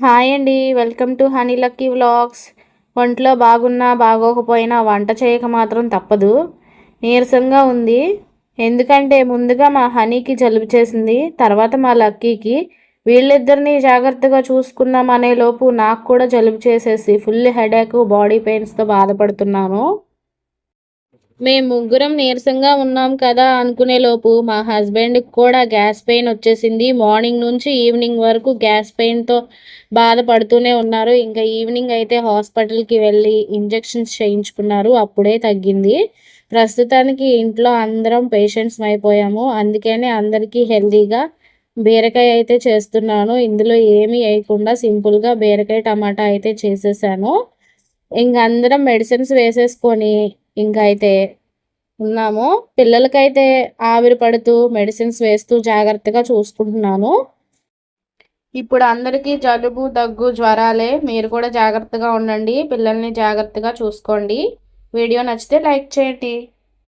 Hi అండి. Welcome to Honey Lucky vlogs. ఒంట్లో బాగున్నా బాగోకపోయినా వంట చేయక మాత్రం తప్పదు. నీరసంగా ఉంది. ఎందుకంటే ముందుగా మా హనీకి జలుబు చేసింది తర్వాత మా లక్కీకి. వీళ్ళిద్దరిని జాగ్రత్తగా చూసుకుందాం అనే లోపు నాకు కూడా జలుబు చేసేసి ఫుల్ హెడేక్ బాడీ పెయిన్స్తో బాధపడుతున్నాను. మేము ముగ్గురం నీరసంగా ఉన్నాం కదా అనుకునే లోపు మా హస్బెండ్కి కూడా గ్యాస్ పెయిన్ వచ్చేసింది. మార్నింగ్ నుంచి ఈవినింగ్ వరకు గ్యాస్ పెయిన్తో బాధపడుతూనే ఉన్నారు. ఇంకా ఈవినింగ్ అయితే హాస్పిటల్కి వెళ్ళి ఇంజెక్షన్స్ చేయించుకున్నారు. అప్పుడే తగ్గింది. ప్రస్తుతానికి ఇంట్లో అందరం పేషెంట్స్ అయిపోయాము. అందుకనే అందరికీ హెల్తీగా బీరకాయ అయితే చేస్తున్నాను. ఇందులో ఏమీ వేయకుండా సింపుల్గా బీరకాయ టమాటా అయితే చేసేసాను. ఇంక అందరం మెడిసిన్స్ వేసేసుకొని ఇంకా అయితే ఉన్నాము. పిల్లలకైతే ఆవిరి పడుతూ మెడిసిన్స్ వేస్తూ జాగ్రత్తగా చూసుకుంటున్నాను. ఇప్పుడు అందరికీ జలుబు దగ్గు జ్వరాలే. మీరు కూడా జాగ్రత్తగా ఉండండి. పిల్లల్ని జాగ్రత్తగా చూసుకోండి. వీడియో నచ్చితే లైక్ చేయండి.